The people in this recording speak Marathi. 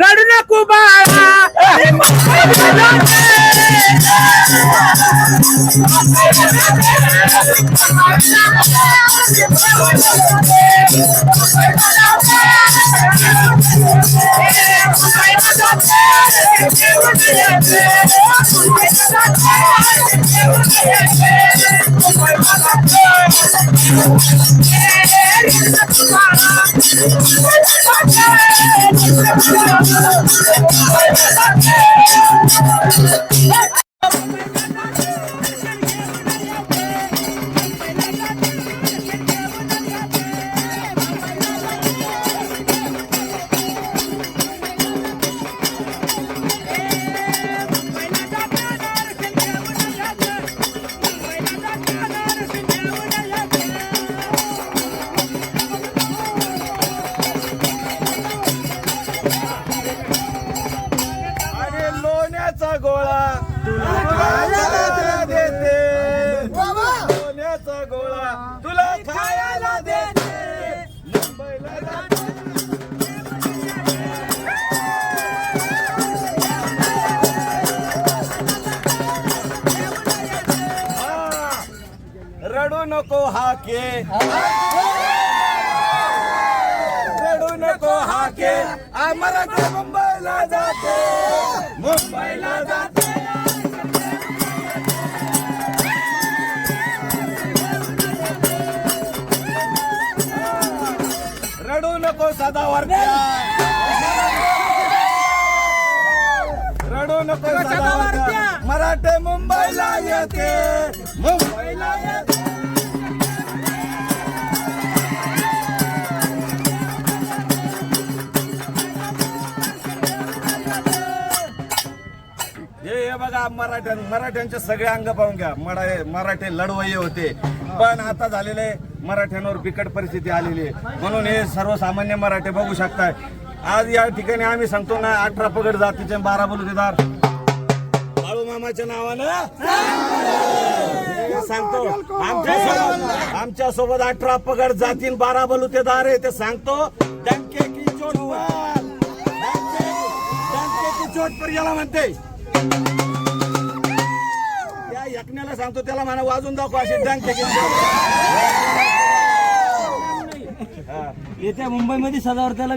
रडू नको बाळा. खायला देते. लोण्याचा गोळा तुला खायला देते. मुंबईला जाते. रडू नको हाके रडू नको हाके आम्हाला मुंबईला जाते. मुंबईला जाते. नको सदा वरत्या रडू नको सदा वरत्या मराठे मुंबईला येते. मुंबईला येते. हे हे बघा मराठ्यां मराठ्यांचे सगळे अंग पाहून घ्या. मरा मराठे लढवय्ये होते. पण आता झालेले मराठ्यांवर बिकट परिस्थिती आलेली आहे. म्हणून हे सर्वसामान्य मराठे बघू शकताय. आज या ठिकाणी आम्ही सांगतो ना अठरा पगड जातीचे बारा बलुतेदार. बाळू मामाच्या नावानं? सांगतो. आमच्यासोबत आमच्यासोबत अठरा पगड जातील बारा बलुतेदार आहे ते सांगतो. डंके की चोट डंके की चोट पर याला म्हणते. त्या यज्ञाला सांगतो त्याला म्हणा वाजून दाखव अशी डंके की चोट येत्या मुंबईमध्ये सदावर त्याला